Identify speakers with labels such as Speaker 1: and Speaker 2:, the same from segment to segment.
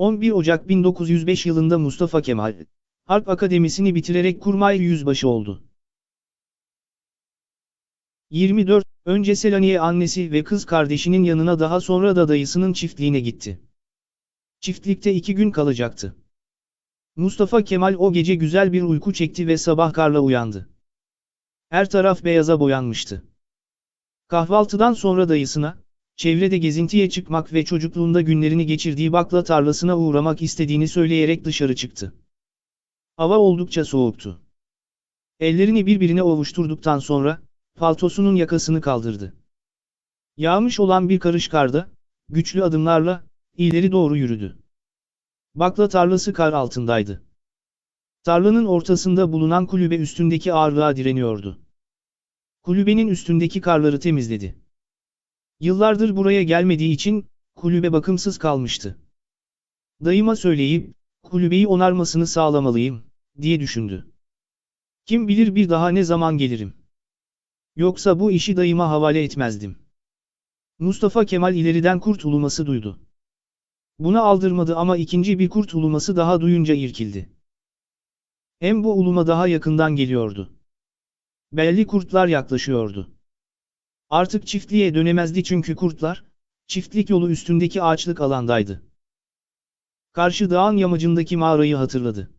Speaker 1: 11 Ocak 1905 yılında Mustafa Kemal, Harp Akademisi'ni bitirerek kurmay yüzbaşı oldu. 24. Önce Selanik'e annesi ve kız kardeşinin yanına daha sonra da dayısının çiftliğine gitti. Çiftlikte iki gün kalacaktı. Mustafa Kemal o gece güzel bir uyku çekti ve sabah karla uyandı. Her taraf beyaza boyanmıştı. Kahvaltıdan sonra dayısına, çevrede gezintiye çıkmak ve çocukluğunda günlerini geçirdiği bakla tarlasına uğramak istediğini söyleyerek dışarı çıktı. Hava oldukça soğuktu. Ellerini birbirine ovuşturduktan sonra, paltosunun yakasını kaldırdı. Yağmış olan bir karış karda, güçlü adımlarla, ileri doğru yürüdü. Bakla tarlası kar altındaydı. Tarlanın ortasında bulunan kulübe üstündeki ağırlığa direniyordu. Kulübenin üstündeki karları temizledi. Yıllardır buraya gelmediği için, kulübe bakımsız kalmıştı. Dayıma söyleyip, kulübeyi onarmasını sağlamalıyım, diye düşündü. Kim bilir bir daha ne zaman gelirim. Yoksa bu işi dayıma havale etmezdim. Mustafa Kemal ileriden kurt uluması duydu. Buna aldırmadı ama ikinci bir kurt uluması daha duyunca irkildi. Hem bu uluma daha yakından geliyordu. Belli kurtlar yaklaşıyordu. Artık çiftliğe dönemezdi çünkü kurtlar, çiftlik yolu üstündeki ağaçlık alandaydı. Karşı dağın yamacındaki mağarayı hatırladı.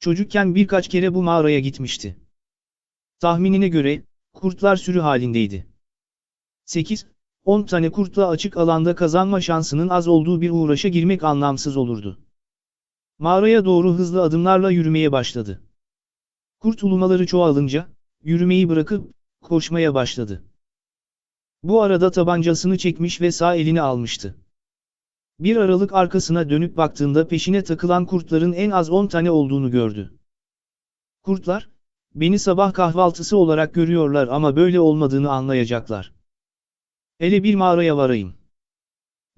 Speaker 1: Çocukken birkaç kere bu mağaraya gitmişti. Tahminine göre, kurtlar sürü halindeydi. 8, 10 tane kurtla açık alanda kazanma şansının az olduğu bir uğraşa girmek anlamsız olurdu. Mağaraya doğru hızlı adımlarla yürümeye başladı. Kurt ulumaları çoğalınca, yürümeyi bırakıp, koşmaya başladı. Bu arada tabancasını çekmiş ve sağ elini almıştı. Bir aralık arkasına dönüp baktığında peşine takılan kurtların en az 10 tane olduğunu gördü. Kurtlar, beni sabah kahvaltısı olarak görüyorlar ama böyle olmadığını anlayacaklar. Hele bir mağaraya varayım.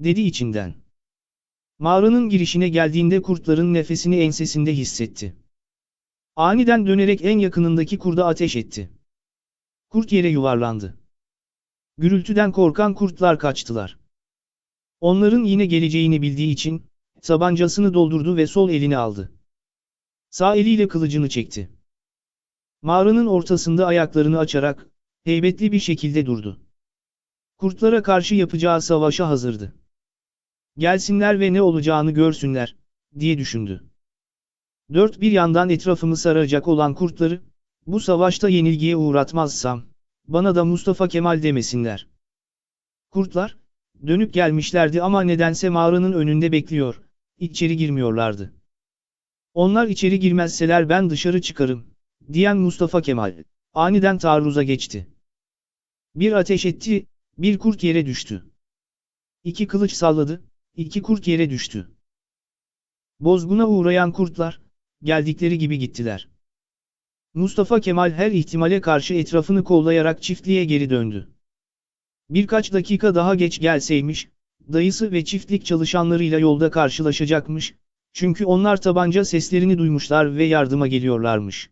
Speaker 1: Dedi içinden. Mağaranın girişine geldiğinde kurtların nefesini ensesinde hissetti. Aniden dönerek en yakınındaki kurda ateş etti. Kurt yere yuvarlandı. Gürültüden korkan kurtlar kaçtılar. Onların yine geleceğini bildiği için, tabancasını doldurdu ve sol elini aldı. Sağ eliyle kılıcını çekti. Mağaranın ortasında ayaklarını açarak, heybetli bir şekilde durdu. Kurtlara karşı yapacağı savaşa hazırdı. Gelsinler ve ne olacağını görsünler, diye düşündü. Dört bir yandan etrafımı saracak olan kurtları, bu savaşta yenilgiye uğratmazsam, bana da Mustafa Kemal demesinler. Kurtlar, dönüp gelmişlerdi ama nedense mağaranın önünde bekliyor, içeri girmiyorlardı. Onlar içeri girmezseler ben dışarı çıkarım, diyen Mustafa Kemal, aniden taarruza geçti. Bir ateş etti, bir kurt yere düştü. İki kılıç salladı, iki kurt yere düştü. Bozguna uğrayan kurtlar, geldikleri gibi gittiler. Mustafa Kemal her ihtimale karşı etrafını kollayarak çiftliğe geri döndü. Birkaç dakika daha geç gelseymiş, dayısı ve çiftlik çalışanlarıyla yolda karşılaşacakmış, çünkü onlar tabanca seslerini duymuşlar ve yardıma geliyorlarmış.